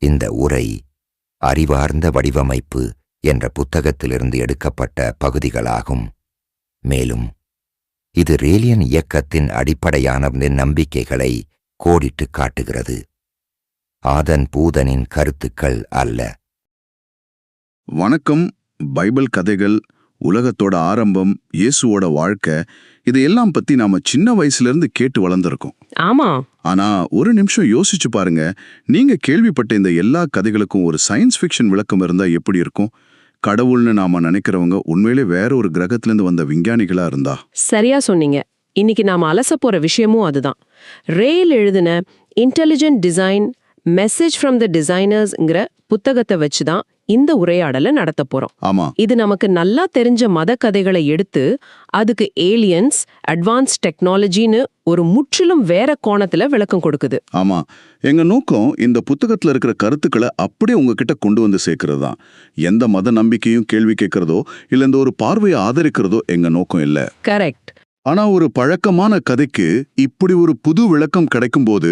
இந்த உரை அறிவார்ந்த வடிவமைப்பு என்ற புத்தகத்திலிருந்து எடுக்கப்பட்ட பகுதிகளாகும். மேலும் இது ரேலியன் இயக்கத்தின் அடிப்படையான நம்பிக்கைகளை கோடிட்டுக் காட்டுகிறது. ஆதன் பூதனின் கருத்துக்கள் அல்ல. வணக்கம். பைபிள் கதைகள் உலகத்தோட ஆரம்பம் இயேசுவோட வாழ்க்கை இதையெல்லாம் பத்தி நாம சின்ன வயசுல இருந்து கேட்டு வளர்ந்துருக்கோம். ஆமா. ஆனா ஒரு நிமிஷம் யோசிச்சு பாருங்க. நீங்க கேள்விப்பட்ட இந்த எல்லா கதைகளுக்கும் ஒரு சயின்ஸ் ஃபிக்ஷன் விளக்கம் இருந்தா எப்படி இருக்கும்? கடவுள்னு நாம நினைக்கிறவங்க உண்மையிலே வேற ஒரு கிரகத்துல இருந்து வந்த விஞ்ஞானிகளா இருந்தா? சரியா சொன்னீங்க. இன்னைக்கு நாம அலச போற விஷயமும் அதுதான். ரேல் எழுதின intelligent design message from the டிசைனர்ஸ்ங்கிற புத்தகத்தை வச்சு தான் இந்த உரையாடலை நடத்த போறோம். ஆமா. இது நமக்கு நல்லா தெரிஞ்ச மத கதைகளை எடுத்து அதுக்கு ஏலியன்ஸ் அட்வான்ஸ் டெக்னாலஜின்னு ஒரு முற்றிலும் வேற கோணத்துல விளக்கம் கொடுக்குது. ஆமா. எங்க நோக்கம் இந்த புத்தகத்துல இருக்கிற கருத்துக்களை அப்படியே உங்ககிட்ட கொண்டு வந்து சேர்க்கறது தான் எந்த மத நம்பிக்கையும் கேள்வி கேட்கறதோ இல்ல இந்த ஒரு பார்வையை ஆதரிக்கிறதோ எங்க நோக்கம் இல்ல. கரெக்ட் ஆனா ஒரு பழக்கமான கதைக்கு இப்படி ஒரு புது விளக்கம் கிடைக்கும்போது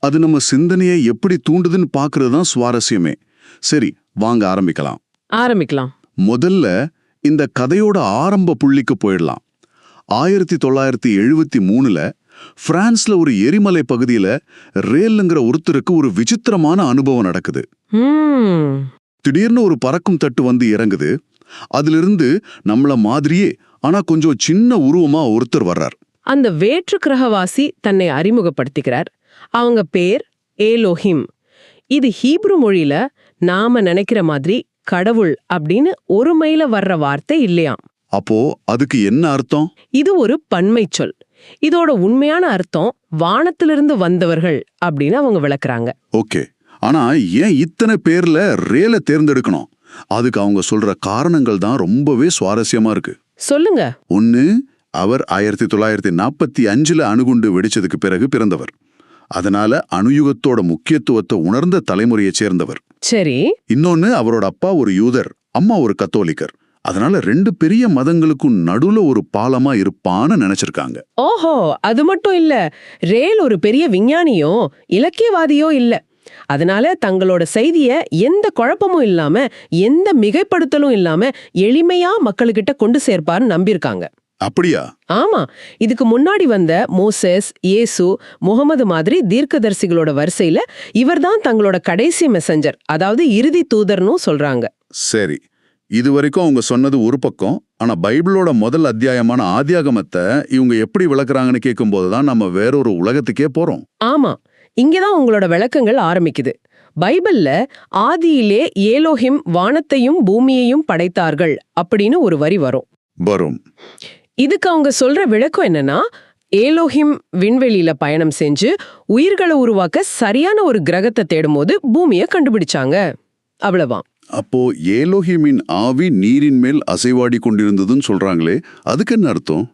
அது நம்ம சிந்தனையை எப்படி தூண்டுதுன்னு பார்க்கறது தான் சுவாரஸ்யமே. சரி வாங்க ஆரம்பிக்கலாம். ஆரம்பிக்கலாம். முதல்ல இந்த கதையோட ஆரம்ப புள்ளிக்கு போயிடலாம். ஆயிரத்தி தொள்ளாயிரத்தி எழுபத்தி மூணுல பிரான்ஸ்ல ஒரு எரிமலை பகுதியில ரேல்ங்கிற ஒருத்தருக்கு ஒரு விசித்திரமான அனுபவம் நடக்குது. திடீர்னு ஒரு பறக்கும் தட்டு வந்து இறங்குது. அதிலிருந்து நம்மள மாதிரியே ஆனா கொஞ்சம் சின்ன உருவமா ஒருத்தர் வர்றார். அந்த வேற்று கிரகவாசி தன்னை அறிமுகப்படுத்திக்கிறார். அவங்க பேர் ஏலோஹிம். இது ஹீப்ரு மொழியில நாம நினைக்கிற மாதிரி கடவுள் அப்படின்னு ஒரு மைல வர்ற வார்த்தை இல்லையாம். அப்போ அதுக்கு என்ன அர்த்தம்? இது ஒரு பன்மை சொல். இதோட உண்மையான அர்த்தம் வானத்திலிருந்து வந்தவர்கள் அப்படின்னு அவங்க விளக்குறாங்க. ஓகே. ஆனா ஏன் இத்தனை பேர்ல ரேல தேர்ந்தெடுக்கணும்? அதுக்கு அவங்க சொல்ற காரணங்கள் தான் ரொம்பவே சுவாரஸ்யமா இருக்கு. சொல்லுங்க. ஒன்னு அவர் ஆயிரத்தி தொள்ளாயிரத்தி நாற்பத்தி அஞ்சுல அணுகுண்டு வெடிச்சதுக்கு பிறகு பிறந்தவர். அதனால அணுயுகத்தோட முக்கியத்துவத்தை உணர்ந்த தலைமுறையைச் சேர்ந்தவர். சரி. இன்னொன்னு அவரோட அப்பா ஒரு யூதர் அம்மா ஒரு கத்தோலிக்கர். அதனால ரெண்டு பெரிய மதங்களுக்கும் நடுவுல ஒரு பாலமா இருப்பான்னு நினைச்சிருக்காங்க. ஓஹோ அது மட்டும் இல்ல. ரேல் ஒரு பெரிய விஞ்ஞானியோ இலக்கியவாதியோ இல்ல. அதனால தங்களோட செய்திய எந்த குழப்பமும் இல்லாம எந்த மிகைப்படுத்தலும் இல்லாம எளிமையா மக்களுக்கிட்ட கொண்டு சேர்ப்பார்னு நம்பியிருக்காங்க. அப்படியா? ஆமா. இதுக்கு முன்னாடி வந்த மோசஸ் இயேசு முகமது மாதிரி தீர்க்கதரிசிகளோட வரிசையில இவர்தான் தங்களோட கடைசி மெசஞ்சர் அதாவது இறுதி தூதர்னும் சொல்றாங்க. சரி. இது வரைக்கும் அவங்க சொன்னது ஒரு பக்கம் ஆனா பைபிளோட முதல் அத்தியாயமான ஆதியாகமத்தை இவங்க எப்படி விளக்குறாங்கன்னு கேட்கும்போது தான் நம்ம வேறொரு உலகத்துக்கே போறோம். ஆமா. இங்கதான் உங்களோட விளக்கங்கள் ஆரம்பிக்குது. பைபிள்ல ஆதியிலே ஏலோஹிம் வானத்தையும் பூமியையும் படைத்தார்கள் அப்படின்னு ஒரு வரி வரும். வரும். இதுக்கு அவங்க சொல்ற விளக்கம் என்னன்னா ஏலோஹிம் விண்வெளியில பயணம் செஞ்சு உயிர்களை உருவாக்க சரியான ஒரு கிரகத்தை தேடும்போது பூமியை கண்டுபிடிச்சாங்க. அவ்வளவாம் அப்போ ஏலோஹிமின் ஆவி நீரின் மேல் அசைவாடி கொண்டிருந்ததுன்னு சொல்றாங்களே அதுக்கு என்ன அர்த்தம்?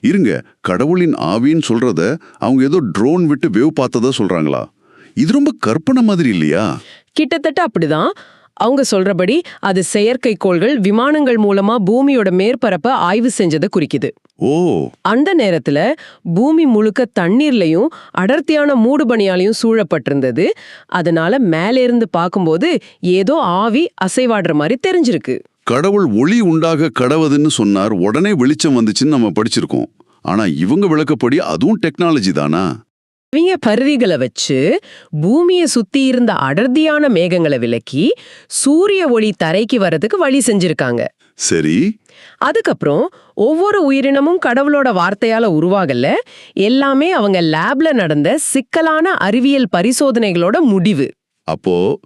இருங்க கடவுளின் ஆவின்னு சொல்றத அவங்க ஏதோ ட்ரோன் விட்டு வேவ் பார்த்ததா சொல்றாங்களா? இது ரொம்ப கற்பனை மாதிரி இல்லையா? கிட்டத்தட்ட அப்படிதான். அவங்க சொல்றபடி அது செயற்கைக்கோள்கள் விமானங்கள் மூலமா பூமியோட மேற்பரப்ப ஆய்வு செஞ்சதை குறிக்குது. ஓ. அந்த நேரத்துல பூமி முழுக்க தண்ணீர்லயும் அடர்த்தியான மூடுபனியாலையும் சூழப்பட்டிருந்தது. அதனால மேல இருந்து பார்க்கும்போது ஏதோ ஆவி அசைவாடுற மாதிரி தெரிஞ்சிருக்கு. கடவுள் ஒளி உண்டாக கடவுதுன்னு சொன்னார். உடனே வெளிச்சம் வந்துச்சுன்னு நம்ம படிச்சிருக்கோம். ஆனா இவங்க விளக்கப்படி அதுவும் டெக்னாலஜி தானா? இவங்க கருவிகளை வச்சு பூமியை சுத்தி இருந்த அடர்த்தியான மேகங்களை விலக்கி சூரிய ஒளி தரைக்கு வரதுக்கு வழி செஞ்சிருக்காங்க. சரி. அதுக்கப்புறம் ஒவ்வொரு உயிரினமும் கடவுளோட வார்த்தையால உருவாகல. எல்லாமே அவங்க லேப்ல நடந்த சிக்கலான அறிவியல் பரிசோதனைகளோட முடிவு. அப்போ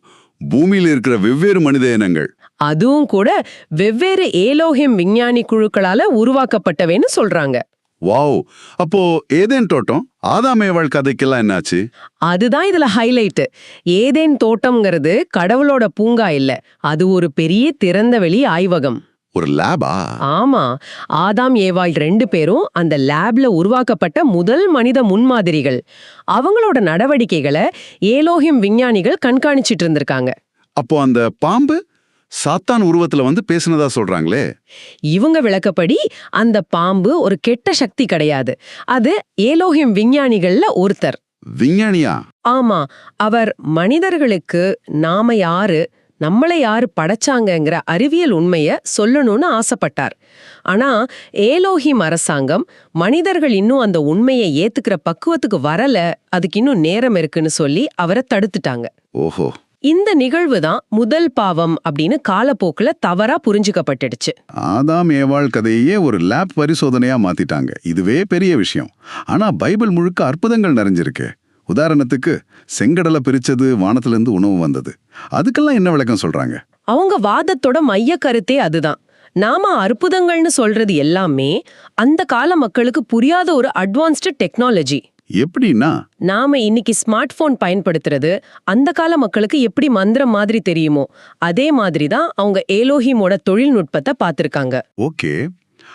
பூமியில இருக்கிற வெவ்வேறு மனித இனங்கள். அதுவும் கூட வெவ்வேறு ஏலோஹிம் விஞ்ஞானி குழுக்களால உருவாக்கப்பட்டவைன்னு சொல்றாங்க. வாவ். அப்போ ஏதேன் தோட்டம்? ஆதாமேவாள் கதைக்கெல்லாம் என்னாச்சு? அதுதான் இதுல ஹைலைட் ஏதேன் தோட்டம்ங்கிறது கடவுளோட பூங்கா இல்ல. அது ஒரு பெரிய திறந்த வெளி ஆய்வகம். ஒரு லேபா? ஆமா. ஆதாம் ஏவாள் ரெண்டு பேரும் அந்த லேப்ல உருவாக்கப்பட்ட முதல் மனித முன்மாதிரிகள். அவங்களோட நடவடிக்கைகளை ஏலோஹிம் விஞ்ஞானிகள் கண்காணிச்சிட்டு இருந்திருக்காங்க. அப்போ அந்த பாம்பு சாத்தான் உருவத்துல வந்து பேசுனதா சொல்றாங்களே. இவங்க விளக்கப்படி அந்த பாம்பு ஒரு கெட்ட சக்தி கிடையாது. அது ஏலோஹிம் விஞ்ஞானிகள்ல ஒருத்தர். விஞ்ஞானியா? ஆமா அவர் மனிதர்களுக்கு நாம யாரு நம்மளை யாரு படைச்சாங்கங்கிற அறிவியல் உண்மைய சொல்லணும்னு ஆசைப்பட்டார். ஆனா ஏலோஹிம் அரசாங்கம் மனிதர்கள் இன்னும் அந்த உண்மையை ஏத்துக்கிற பக்குவத்துக்கு வரல அதுக்கு இன்னும் நேரம் இருக்குன்னு சொல்லி அவரை தடுத்துட்டாங்க. ஓஹோ. இந்த நிகழ்வு தான் முதல் பாவம் அப்படின்னு காலப்போக்குல தவறா புரிஞ்சுக்கப்பட்டுடுச்சு. ஆதாம் ஏவாள் கதையே ஒரு லேப் பரிசோதனையா மாத்திட்டாங்க. இதுவே பெரிய விஷயம். ஆனா பைபிள் முழுக்க அற்புதங்கள் நிறைஞ்சிருக்கு. உதாரணத்துக்கு செங்கடலை பிரிச்சது வானத்திலிருந்து உணவு வந்தது. அதுக்கெல்லாம் என்ன விளக்கம் சொல்றாங்க? அவங்க வாதத்தோட மைய கருத்தே அதுதான். நாம அற்புதங்கள்னு சொல்றது எல்லாமே அந்த கால மக்களுக்கு புரியாத ஒரு அட்வான்ஸ்டு டெக்னாலஜி எப்படின்னா நாம இன்னைக்கு ஸ்மார்ட் போன் பயன்படுத்துறது அந்த கால மக்களுக்கு எப்படி மந்திரம் மாதிரி தெரியுமோ அதே மாதிரி தான் அவங்க ஏலோஹிமோட தொழில்நுட்பத்தை பார்த்திருக்காங்க. ஓகே.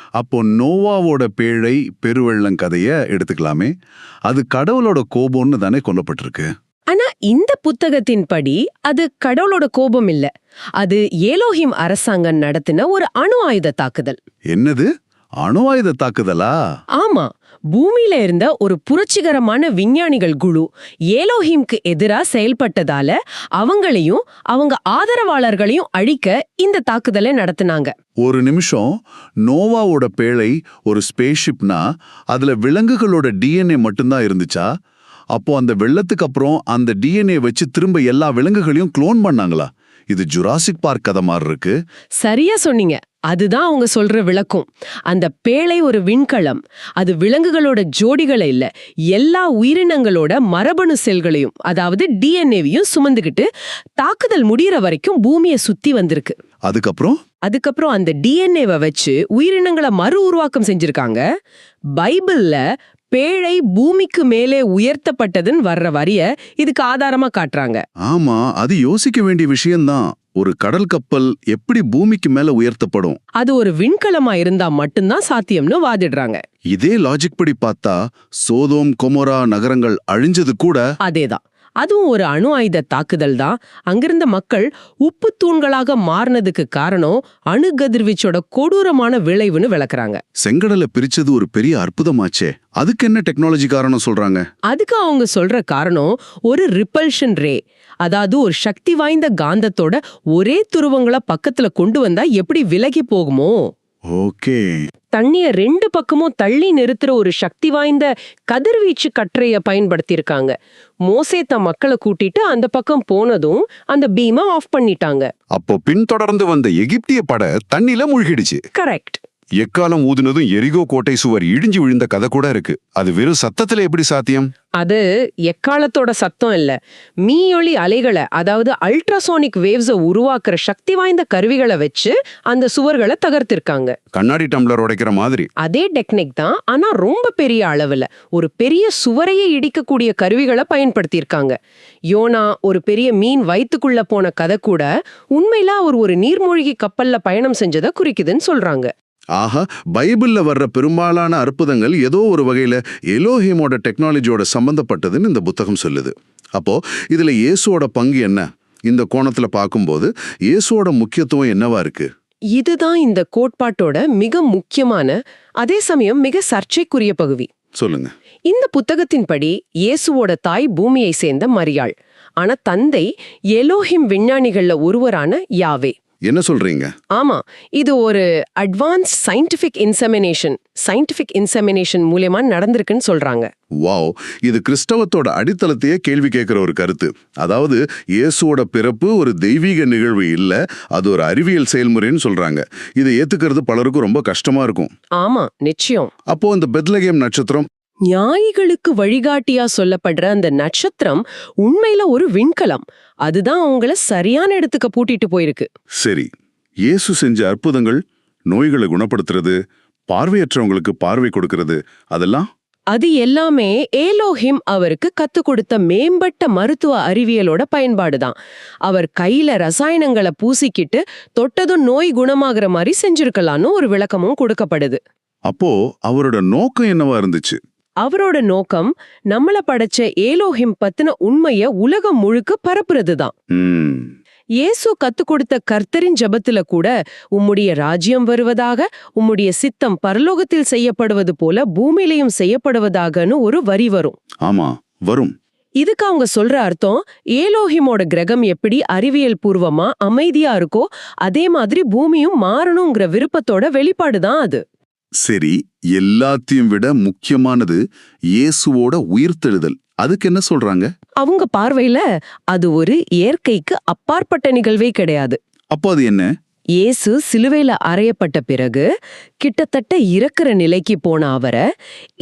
அப்போ நோவாவோட பேழை பெருவெள்ளம் கதைய எடுத்துக்கலாமே. அது கடவுளோட கோபம்னு தானே கொல்லப்பட்டிருக்கு. ஆனா இந்த புத்தகத்தின்படி அது கடவுளோட கோபம் இல்ல. அது ஏலோஹிம் அரசாங்கம் நடத்தின ஒரு அணு ஆயுத தாக்குதல். என்னது? அணு ஆயுத தாக்குதலா? ஆமா. பூமியில இருந்த ஒரு புரட்சிகரமான விஞ்ஞானிகள் குழு ஏலோஹிம்க்கு எதிரா செயல்பட்டதால அவங்களையும் அவங்க ஆதரவாளர்களையும் அழிக்க இந்த தாக்குதலை நடத்தினாங்க. ஒரு நிமிஷம் நோவாவோட பேழை ஒரு ஸ்பேஸ்ஷிப்னா அதுல விலங்குகளோட டிஎன்ஏ மட்டும்தான் இருந்துச்சா? அப்போ அந்த வெள்ளத்துக்கு அப்புறம் அந்த டிஎன்ஏ வச்சு திரும்ப எல்லா விலங்குகளையும் க்ளோன் பண்ணாங்களா? இது ஜுராசிக் பார்க் கதை மாதிரி இருக்கு. சரியா சொன்னீங்க. அதுதான் அவங்க சொல்ற விளக்கம். அந்த பேழை ஒரு விண்கலம். அது விலங்குகளோட ஜோடிகளை இல்ல எல்லா உயிரினங்களோட மரபணு செல்களையும் அதாவது டிஎன்ஏவையும் சுமந்துகிட்டு தாக்குதல் முடியற வரைக்கும் பூமியை சுத்தி வந்திருக்கு. அதுக்கப்புறம்? அதுக்கப்புறம் அந்த டிஎன்ஏவை வச்சு உயிரினங்களை மறு உருவாக்கம் செஞ்சிருக்காங்க. பைபிள்ல பேழை பூமிக்கு மேலே உயர்த்தப்பட்டதுன்னு வர்ற வரிய இதுக்கு ஆதாரமா காட்டுறாங்க. ஆமா அது யோசிக்க வேண்டிய விஷயம்தான். ஒரு கடல் கப்பல் எப்படி பூமிக்கு மேல உயர்த்தப்படும்? அது ஒரு விண்கலமா இருந்தா மட்டும்தான் சாத்தியம்னு வாதிடுறாங்க. இதே லாஜிக் படி பார்த்தா சோதோம் கொமோரா நகரங்கள் அழிஞ்சது கூட அதேதான். அதுவும் ஒரு அணு ஆயுத தாக்குதல் தான். அங்கிருந்த மக்கள் உப்பு தூண்களாக மாறினதுக்கு காரணம் அணு கதிர்வீச்சோட கொடூரமான விளைவுன்னு விளக்குறாங்க. செங்கடலை பிரிச்சது ஒரு பெரிய அற்புதமாச்சே. அதுக்கு என்ன டெக்னாலஜி காரணம் சொல்றாங்க? அதுக்கு அவங்க சொல்ற காரணம் ஒரு ரிப்பல்ஷன் ரே அதாவது ஒரு சக்தி வாய்ந்த காந்தத்தோட ஒரே துருவங்கள பக்கத்துல கொண்டு வந்தா எப்படி விலகி போகுமோ? ஓகே. தண்ணிய ரெண்டு பக்கமும் தள்ளி நிறுத்துற ஒரு சக்தி வாய்ந்த கதிர்வீச்சு கற்றைய பயன்படுத்தியிருக்காங்க. மோசே தம் மக்களை கூட்டிட்டு அந்த பக்கம் போனதும் அந்த பீமை ஆஃப் பண்ணிட்டாங்க. அப்போ பின்தொடர்ந்து வந்த எகிப்திய பட தண்ணில மூழ்கிடுச்சு. கரெக்ட். எக்காலம் ஊதுனதும் எரிகோ கோட்டை சுவர் இடிஞ்சு விழுந்த கதை கூட இருக்கு. அது வெறும் சத்தத்துல எப்படி சாத்தியம்? அது எக்காலத்தோட சத்தம் இல்ல. மீயொலி அலைகளை அதாவது அல்ட்ராசோனிக் வேவ்ஸை உருவாக்குற சக்தி வாய்ந்த கருவிகளை வச்சு அந்த சுவர்களை தகர்த்திருக்காங்க. கண்ணாடி டம்ளர் உடைக்கிற மாதிரி. அதே டெக்னிக் தான் ஆனா ரொம்ப பெரிய அளவுல. ஒரு பெரிய சுவரையே இடிக்கக்கூடிய கருவிகளை பயன்படுத்தியிருக்காங்க. யோனா ஒரு பெரிய மீன் வயித்துக்குள்ள போன கதை கூட உண்மையில அவர் ஒரு நீர்மூழ்கி கப்பல்ல பயணம் செஞ்சதை குறிக்குதுன்னு சொல்றாங்க. ஆஹா பைபிள்ல வர்ற பெரும்பாலான அற்புதங்கள் ஏதோ ஒரு வகையில எலோஹிமோட டெக்னாலஜியோட சம்பந்தப்பட்டதுன்னு இந்த புத்தகம் சொல்லுது. அப்போ இதுல இயேசுவோட பங்கு என்ன? இந்த கோணத்துல பார்க்கும்போது இயேசுவோட முக்கியத்துவம் என்னவா இருக்கு? இதுதான் இந்த கோட்பாட்டோட மிக முக்கியமான அதே சமயம் மிக சர்ச்சைக்குரிய பகுதி. சொல்லுங்க. இந்த புத்தகத்தின்படி இயேசுவோட தாய் பூமியை சேர்ந்த மரியாள். ஆனா தந்தை எலோஹிம் விஞ்ஞானிகள்ல ஒருவரான யாவே. என்ன சொல்றீங்க? ஆமா. இது ஒரு advance scientific insemination scientific insemination மூலியமா நடந்திருக்குன்னு சொல்றாங்க. வாவ். இது கிறிஸ்தவத்தோட அடித்தளத்தையே கேள்வி கேட்கிற ஒரு கருத்து. அதாவது இயேசுவோட பிறப்பு ஒரு தெய்வீக நிகழ்வு இல்ல அது ஒரு அறிவியல் செயல்முறைன்னு சொல்றாங்க. இதை ஏத்துக்கிறது பலருக்கும் ரொம்ப கஷ்டமா இருக்கும். ஆமா நிச்சயம். அப்போ இந்த பெத்லகேம் நட்சத்திரம் ஞாயிகளுக்கு வழிகாட்டியா சொல்லப்படுற அந்த நட்சத்திரம் உண்மையில ஒரு விண்கலம். அதுதான் அவங்கள சரியான இடத்துக்கு பூட்டிட்டு போயிருக்கு. சரி இயேசு செஞ்ச அற்புதங்கள் நோய்களை குணப்படுத்துறது பார்வையற்றவங்களுக்கு பார்வை கொடுக்கறது அதெல்லாம்? அது எல்லாமே ஏலோஹிம் அவருக்கு கத்துக் கொடுத்த மேம்பட்ட மருத்துவ அறிவியலோட பயன்பாடுதான் அவர் கையில ரசாயனங்களை பூசிக்கிட்டு தொட்டதும் நோய் குணமாகிற மாதிரி செஞ்சிருக்கலாம்னு ஒரு விளக்கமும் கொடுக்கப்படுது. அப்போ அவரோட நோக்கம் என்னவா இருந்துச்சு? அவரோட நோக்கம் நம்மள படைச்ச ஏலோஹிம் பத்தின உண்மைய உலகம் முழுக்க பரப்புறதுதான். ம். இயேசு கத்துக் கொடுத்த கர்த்தரின் ஜெபத்துல கூட உம்முடைய ராஜ்யம் வருவதாக உம்முடைய சித்தம் பரலோகத்தில் செய்யப்படுவது போல பூமியிலையும் செய்யப்படுவதாகன்னு ஒரு வரி வரும். ஆமா வரும். இதுக்கு அவங்க சொல்ற அர்த்தம் ஏலோஹிமோட கிரகம் எப்படி அறிவியல் பூர்வமா அமைதியா இருக்கோ அதே மாதிரி பூமியும் மாறணுங்கிற விருப்பத்தோட வெளிப்பாடுதான் அது. சரி எல்லாத்தையும் விட முக்கியமானது இயேசுவோட உயிர்த்தெழுதல். அதுக்கு என்ன சொல்றாங்க? அவங்க பார்வையில அது ஒரு இயற்கைக்கு அப்பாற்பட்ட நிகழ்வே கிடையாது. அப்போ அது என்ன? இயேசு சிலுவையில அறையப்பட்ட பிறகு கிட்டத்தட்ட இறக்குற நிலைக்கு போன அவரை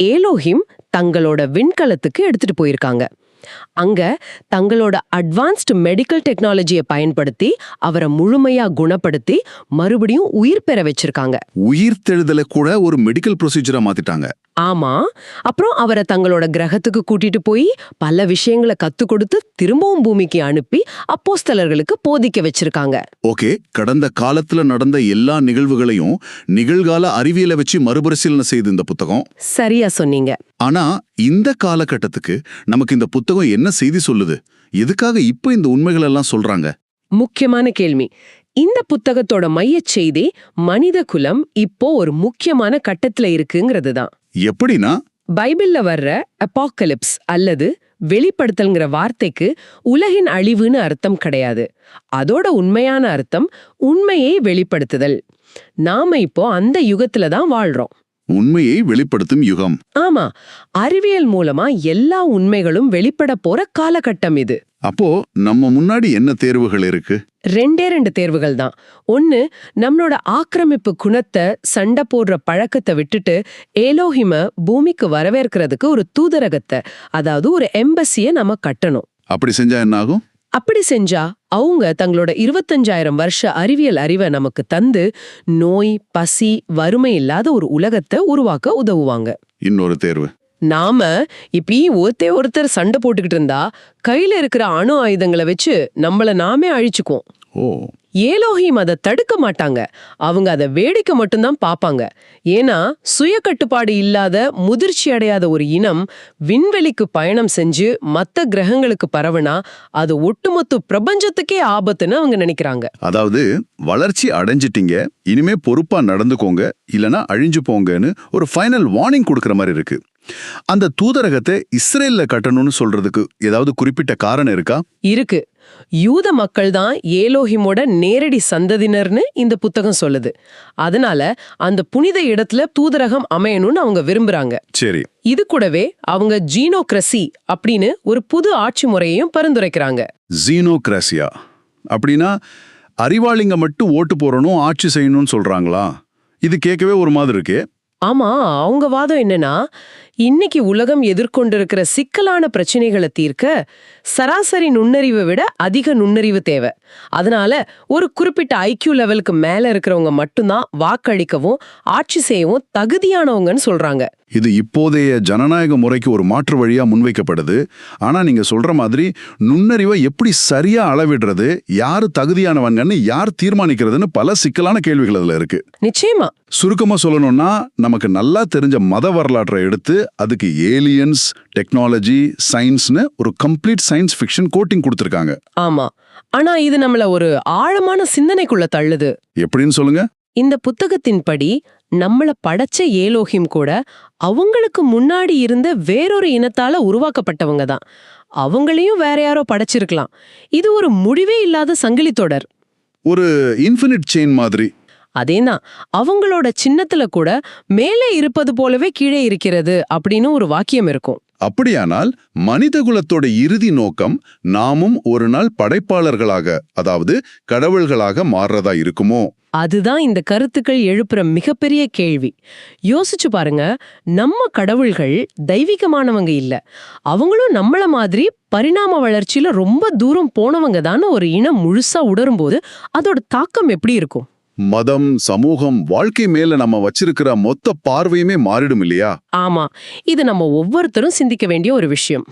ஏலோஹிம் தங்களோட விண்கலத்துக்கு எடுத்துட்டு போயிருக்காங்க. அங்க தங்களோட அட்வான்ஸ்டு மெடிக்கல் டெக்னாலஜியை பயன்படுத்தி அவரை முழுமையா குணப்படுத்தி மறுபடியும் உயிர் பெற வச்சிருக்காங்க. உயிர் தெழுதலை கூட ஒரு மெடிக்கல் ப்ரொசீஜரா மாத்திட்டாங்க. ஆமா. அப்புறம் அவரை தங்களோட கிரகத்துக்கு கூட்டிட்டு போய் பல விஷயங்களை கத்து கொடுத்து திரும்பவும் பூமிக்கு அனுப்பி அப்போஸ்தலர்களுக்கு போதிக்க வச்சிருக்காங்க. ஓகே கடந்த காலத்துல நடந்த எல்லா நிகழ்வுகளையும் நிகழ்கால அறிவியலை வச்சு மறுபரிசீலனை செய்து இந்த புத்தகம். சரியா சொன்னீங்க. ஆனா இந்த காலகட்டத்துக்கு நமக்கு இந்த புத்தகம் என்ன செய்தி சொல்லுது? எதுக்காக இப்ப இந்த உண்மைகள் எல்லாம் சொல்றாங்க? முக்கியமான கேள்வி. இந்த புத்தகத்தோட மையச் செய்தி மனித குலம் இப்போ ஒரு முக்கியமான கட்டத்துல இருக்குங்கிறது தான் எப்படின்னா பைபிள்ல வர்ற அப்பாக்கலிப்ஸ் அல்லது வெளிப்படுத்தல்ங்கிற வார்த்தைக்கு உலகின் அழிவுன்னு அர்த்தம் கிடையாது. அதோட உண்மையான அர்த்தம் உண்மையை வெளிப்படுத்துதல். நாம இப்போ அந்த யுகத்துல தான் வாழ்றோம். உண்மையை வெளிப்படுத்தும் யுகம். ஆமா அறிவியல் மூலமா எல்லா உண்மைகளும் வெளிப்பட போற காலகட்டம் இது. அப்போ நம்ம முன்னாடி என்ன தேர்வுகள் இருக்கு? ரெண்டே ரெண்டு தேர்வுகள் தான். ஒன்னு நம்மளோட ஆக்கிரமிப்பு குணத்தை சண்டை போடுற பழக்கத்தை விட்டுட்டு ஏலோஹிம பூமிக்கு வரவேற்கிறதுக்கு ஒரு தூதரகத்தை அதாவது ஒரு எம்பசிய நம்ம கட்டணும். அப்படி செஞ்சா என்ன ஆகும் அப்படி செஞ்சா அவங்க தங்களோட இருபத்தஞ்சாயிரம் வருஷ அறிவியல் அறிவை நமக்கு தந்து நோய் பசி வறுமை இல்லாத ஒரு உலகத்தை உருவாக்க உதவுவாங்க. இன்னொரு தேர்வு. நாம இப்படி ஒருத்தே ஒருத்தர் சண்டை போட்டுக்கிட்டு இருந்தா கையில இருக்கிற அணு ஆயுதங்களை வச்சு நம்மள நாமே அழிச்சுக்குவோம். ஓ. ஏலோஹிம் அதை தடுக்க மாட்டாங்க. அவங்க அதை வேடிக்கை மட்டும்தான் பார்ப்பாங்க. ஏன்னா சுய கட்டுப்பாடு இல்லாத முதிர்ச்சி அடையாத ஒரு இனம் விண்வெளிக்கு பயணம் செஞ்சு மத்த கிரகங்களுக்கு பரவுனா அது ஒட்டுமொத்த பிரபஞ்சத்துக்கே ஆபத்துன்னு அவங்க நினைக்கிறாங்க. அதாவது வளர்ச்சி அடைஞ்சிட்டீங்க இனிமே பொறுப்பா நடந்துக்கோங்க இல்லனா அழிஞ்சு போங்கன்னு ஒரு ஃபைனல் வார்னிங் கொடுக்கற மாதிரி இருக்கு. அந்த தூதரகத்தை இஸ்ரேல்ல கட்டணும்னு சொல்றதுக்கு ஏதாவது குறிப்பிட்ட காரணம் இருக்கா? இருக்கு. யூத மக்கள் தான் ஏலோஹிமோட நேரடி சந்ததினர்னு இந்த புத்தகம் சொல்லுது. அதனால அந்த புனித இடத்துல தூதரகம் அமையணும்னு அவங்க விரும்புறாங்க. சரி. இது கூடவே அவங்க ஜீனோக்ரசி அப்படின்னு ஒரு புது ஆட்சி முறையையும் பரிந்துரைக்கிறாங்க. ஜீனோகிராசியா அப்படின்னா அறிவாளிங்க மட்டும் ஓட்டு போறணும் ஆட்சி செய்யணும்னு சொல்றாங்களா? இது கேட்கவே ஒரு மாதிரி இருக்கே. ஆமா அவங்க வாதம் என்னன்னா இன்னைக்கு உலகம் எதிர்கொண்டிருக்கிற சிக்கலான பிரச்சனைகளை தீர்க்க சராசரி நுண்ணறிவை விட அதிக நுண்ணறிவு தேவை. அதனால ஒரு குறிப்பிட்ட ஐக்கியூ லெவலுக்கு மேல இருக்கிறவங்க மட்டும்தான் வாக்களிக்கவும் ஆட்சி செய்யவும் தகுதியானவங்கன்னு சொல்றாங்க. இது இப்போதைய ஜனநாயக முறைக்கு ஒரு மாற்று வழியா முன்வைக்கப்படுது. ஆனா நீங்க சொல்ற மாதிரி நுண்ணறிவை எப்படி சரியா அளவிடுறது யாரு தகுதியானவங்கன்னு யார் தீர்மானிக்கிறதுன்னு பல சிக்கலான கேள்விகள் அதுல இருக்கு. நிச்சயமா. சுருக்கமா சொல்லணும்னா நமக்கு நல்லா தெரிஞ்ச மத வரலாற்றை எடுத்து அதுக்கு ஏலியன்ஸ் டெக்னாலஜி சயின்ஸ்னு ஒரு கம்ப்ளீட் சயின்ஸ் ஃபிக்ஷன் கோட்டிங் கொடுத்துருக்காங்க. ஆமா. ஆனா இது நம்மள ஒரு ஆழமான சிந்தனைக்குள்ள தள்ளுது. எப்படின்னு சொல்லுங்க? இந்த புத்தகத்தின்படி நம்மள படைச்ச ஏலோஹிம் கூட அவங்களுக்கு முன்னாடி இருந்த வேறொரு இனத்தால உருவாக்கப்பட்டவங்க தான். அவங்களையும் வேற யாரோ படைச்சிருக்கலாம். இது ஒரு முடிவே இல்லாத சங்கிலி தொடர் ஒரு இன்ஃபினிட் செயின் மாதிரி. அதேதான். அவங்களோட சின்னத்துல கூட மேலே இருப்பது போலவே கீழே இருக்கிறது அப்படின்னு ஒரு வாக்கியம் இருக்கும். அப்படியானால் மனிதகுலத்தோட இறுதி நோக்கம் நாமும் ஒரு நாள் படைப்பாளர்களாக அதாவது கடவுள்களாக மாறுறதா இருக்குமோ? அதுதான் இந்த கருத்துக்கள் எழுப்புற மிகப்பெரிய கேள்வி. யோசிச்சு பாருங்க நம்ம கடவுள்கள் தெய்வீகமானவங்க இல்ல. அவங்களும் நம்மள மாதிரி பரிணாம வளர்ச்சியில ரொம்ப தூரம் போனவங்க தான் ஒரு இனம் முழுசா உணரும்போது அதோட தாக்கம் எப்படி இருக்கும்? மதம் சமூகம் வாழ்க்கை மேல நம்ம வச்சிருக்கிற மொத்த பார்வையுமே மாறிடும் இல்லையா? ஆமா. இது நம்ம ஒவ்வொருத்தரும் சிந்திக்க வேண்டிய ஒரு விஷயம்.